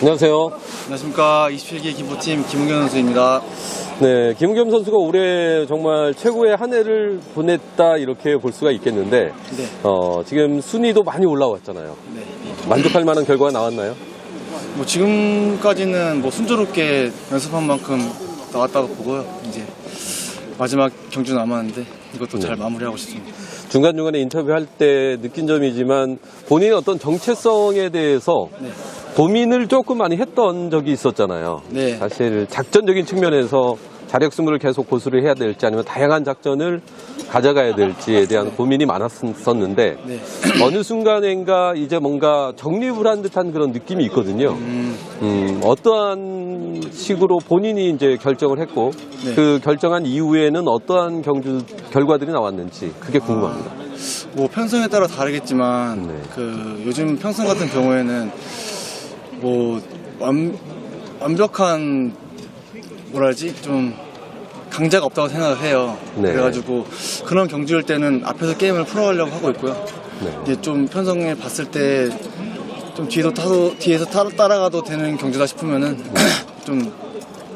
안녕하세요. 안녕하십니까 27기 김포팀 김웅현 선수입니다. 네, 김은겸 선수가 올해 정말 최고의 한 해를 보냈다 이렇게 볼 수가 있겠는데, 네. 어, 지금 순위도 많이 올라왔잖아요. 네. 만족할 만한 결과가 나왔나요? 뭐 지금까지는 뭐 순조롭게 연습한 만큼 나왔다고 보고요. 이제 마지막 경주 남았는데 이것도 잘 마무리하고 싶습니다. 중간중간에 인터뷰할 때 느낀 점이지만 본인의 어떤 정체성에 대해서 네. 고민을 조금 많이 했던 적이 있었잖아요. 네. 사실 작전적인 측면에서 자력 승부를 계속 고수를 해야 될지 아니면 다양한 작전을 가져가야 될지에 대한 고민이 많았었는데 네. 어느 순간인가 이제 뭔가 정립을 한 듯한 그런 느낌이 있거든요. 음, 어떠한 식으로 본인이 이제 결정을 했고 네. 그 결정한 이후에는 어떠한 경주 결과들이 나왔는지 그게 궁금합니다. 뭐 편성에 따라 다르겠지만 네. 그 요즘 편성 같은 경우에는 뭐 완, 완벽한 뭐라지 좀 강자가 없다고 생각을 해요. 네. 그래가지고 그런 경주일 때는 앞에서 게임을 풀어가려고 하고 있고요. 네. 이제 좀 편성을 봤을 때 좀 뒤에서 타도 뒤에서 타, 따라가도 되는 경주다 싶으면은 좀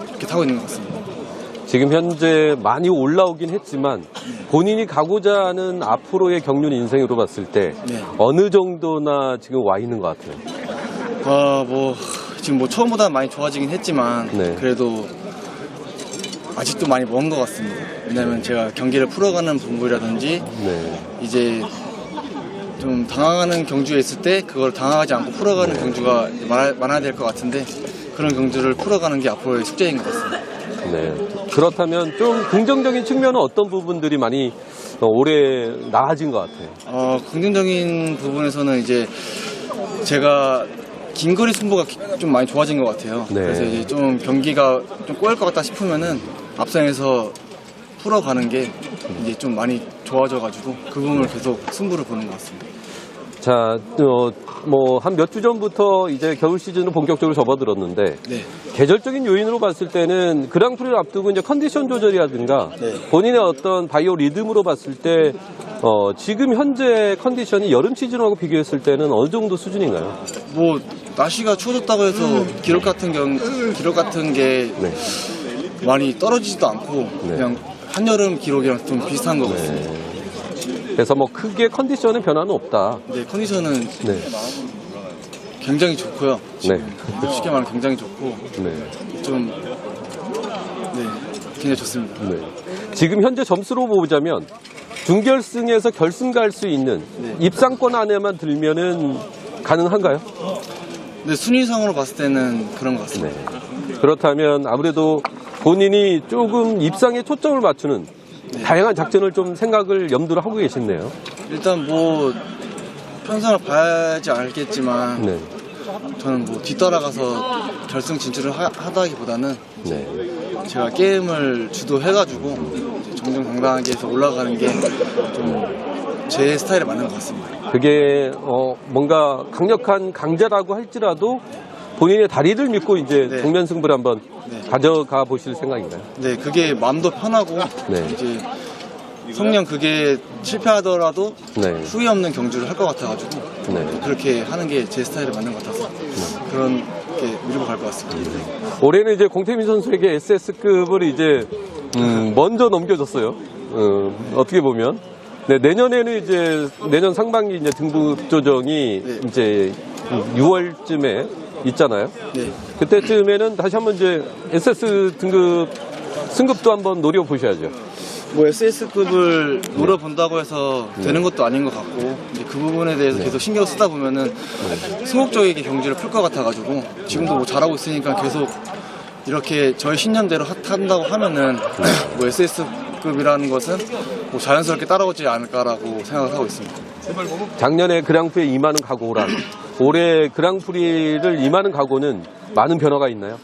이렇게 타고 있는 것 같습니다. 지금 현재 많이 올라오긴 했지만 본인이 가고자 하는 앞으로의 경륜 인생으로 봤을 때 네. 어느 정도나 지금 와 있는 것 같아요. 아, 뭐, 지금 뭐 처음보다 많이 좋아지긴 했지만, 네. 그래도 아직도 많이 먼 것 같습니다. 왜냐면 제가 경기를 풀어가는 분부라든지, 네. 이제 좀 당황하는 경주에 있을 때, 그걸 당황하지 않고 풀어가는 경주가 많아, 많아야 될 것 같은데, 그런 경주를 풀어가는 게 앞으로의 숙제인 것 같습니다. 네. 그렇다면 좀 긍정적인 측면은 어떤 부분들이 많이 어, 올해 나아진 것 같아요. 어, 긍정적인 부분에서는 이제 제가 긴거리 승부가 기- 좀 많이 좋아진 것 같아요. 네. 그래서 이제 좀 경기가 좀 꼬일 것 같다 싶으면은 앞선에서 풀어가는 게 이제 좀 많이 좋아져가지고 그 부분을 계속 승부를 보는 것 같습니다. 자, 어, 뭐, 한 몇 주 전부터 이제 겨울 시즌을 본격적으로 접어들었는데, 네. 계절적인 요인으로 봤을 때는 그랑프리를 앞두고 이제 컨디션 조절이라든가, 네. 본인의 어떤 바이오 리듬으로 봤을 때, 어, 지금 현재 컨디션이 여름 시즌하고 비교했을 때는 어느 정도 수준인가요? 뭐 날씨가 추워졌다고 해서 기록 같은 경 기록 같은 게 네. 많이 떨어지지도 않고 네. 그냥 한여름 기록이랑 좀 비슷한 것 같습니다. 그래서 뭐 크게 컨디션에 변화는 없다. 네, 컨디션은 네. 굉장히 좋고요. 네. 쉽게 말하면 굉장히 좋고 네. 좀 네, 굉장히 좋습니다. 네. 지금 현재 점수로 보자면 준결승에서 결승 갈 수 있는 네. 입상권 안에만 들면은 가능한가요? 근데 순위상으로 봤을 때는 그런 것 같습니다. 네. 그렇다면 아무래도 본인이 조금 입상에 초점을 맞추는 다양한 작전을 좀 생각을 염두를 하고 계시네요. 일단 뭐 편성을 봐야지 알겠지만 네. 저는 뭐 뒤따라가서 결승 진출을 하, 하다기보다는 네. 제가 게임을 주도해가지고 정정당당하게 해서 올라가는 게 좀 제 스타일에 맞는 것 같습니다. 그게 어 뭔가 강력한 강자라고 할지라도 본인의 다리를 믿고 이제 네. 정면 승부를 한번 네. 가져가 보실 생각인가요? 네, 그게 마음도 편하고 네. 이제 성령 그게 실패하더라도 네. 후회 없는 경주를 할 것 같아가지고 네. 그렇게 하는 게 제 스타일에 맞는 것 같아서 그런 게 밀고 갈 것 같습니다. 올해는 이제 공태민 선수에게 SS급을 이제 음, 먼저 넘겨줬어요. 어, 어떻게 보면 네, 내년에는 이제 내년 상반기 이제 등급 조정이 네. 이제 6월쯤에 있잖아요. 네, 그때쯤에는 다시 한번 이제 SS 등급 승급도 한번 노려 보셔야죠. 뭐 SS급을 노려본다고 해서 되는 것도 아닌 것 같고 이제 그 부분에 대해서 계속 신경 쓰다 보면은 소극적이게 경주를 풀 것 같아가지고 지금도 뭐 잘하고 있으니까 계속 이렇게 저희 신념대로 하- 한다고 하면은 뭐 SS 급이라는 것은 뭐 자연스럽게 따라오지 않을까라고 생각을 하고 있습니다. 작년에 그랑프리에 임하는 각오랑 올해 그랑프리를 임하는 각오는 많은 변화가 있나요?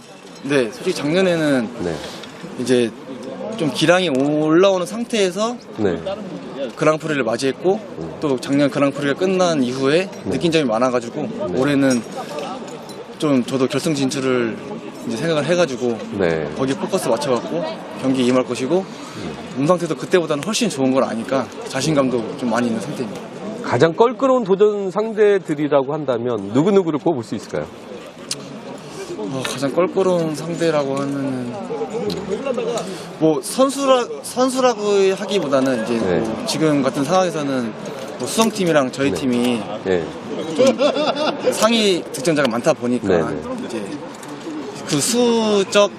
네, 솔직히 작년에는 네. 이제 좀 기량이 올라오는 상태에서 네. 그랑프리를 맞이했고 또 작년 그랑프리가 끝난 이후에 느낀 점이 많아가지고 올해는 좀 저도 결승 진출을 이제 생각을 해가지고 네. 거기 포커스 맞춰갖고 경기 임할 것이고 몸 상태도 그때보다는 훨씬 좋은 걸 아니까 자신감도 좀 많이 있는 상태입니다. 가장 껄끄러운 도전 상대들이라고 한다면 누구누구를 꼽을 수 있을까요? 어, 가장 껄끄러운 상대라고 하면은 뭐 선수라 선수라고 하기보다는 이제 네. 뭐 지금 같은 상황에서는 뭐 수성팀이랑 저희 팀이 예. 상위 득점자가 많다 보니까 네, 네. 그 수적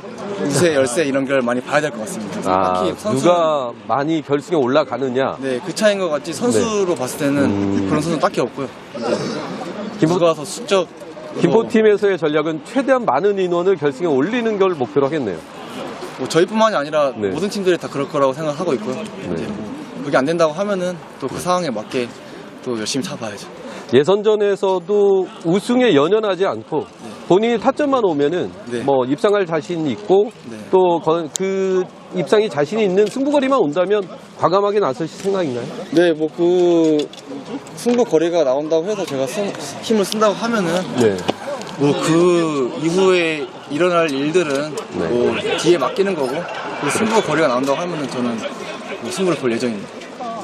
우세 열세 이런 걸 많이 봐야 될 것 같습니다. 아, 딱히 선수 누가 많이 결승에 올라가느냐. 네, 그 차이인 것 같지 선수로 봤을 때는 음. 그런 선수 는 딱히 없고요. 김포, 누가 더 수적 김포팀에서의 전략은 최대한 많은 인원을 결승에 올리는 걸 목표로 하겠네요. 뭐 저희뿐만이 아니라 네. 모든 팀들이 다 그럴 거라고 생각하고 있고요. 이제 뭐 그게 안 된다고 하면은 또 그 상황에 맞게 또 열심히 차봐야죠. 예선전에서도 우승에 연연하지 않고 본인이 타점만 오면은 네. 뭐 입상할 자신이 있고 네. 또 그 입상이 자신이 있는 승부거리만 온다면 과감하게 나서실 생각인가요? 네, 뭐 그 승부 거리가 나온다고 해서 제가 쓴- 힘을 쓴다고 하면은 네. 뭐그 이후에 일어날 일들은 네. 뭐 뒤에 맡기는 거고 그 승부 거리가 나온다고 하면은 저는 뭐 승부를 볼 예정입니다.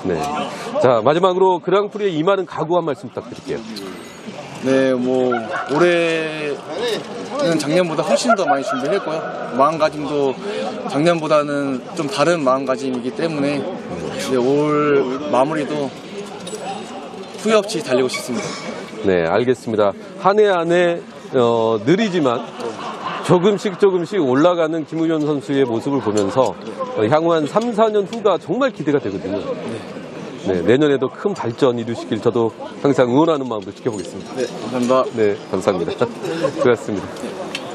네. 자, 마지막으로 그랑프리에 임하는 각오 한 말씀 부탁드릴게요. 네, 뭐 올해는 작년보다 훨씬 더 많이 준비했고요. 마음가짐도 작년보다는 좀 다른 마음가짐이기 때문에 네, 올 마무리도 후회 없이 달리고 싶습니다. 네, 알겠습니다. 한해한해 어, 느리지만 조금씩 조금씩 올라가는 김우현 선수의 모습을 보면서 어, 향후 한 3, 4년 후가 정말 기대가 되거든요. 네, 내년에도 큰 발전 이루시길 저도 항상 응원하는 마음으로 지켜보겠습니다. 네, 감사합니다. 네, 감사합니다. 수고하셨습니다.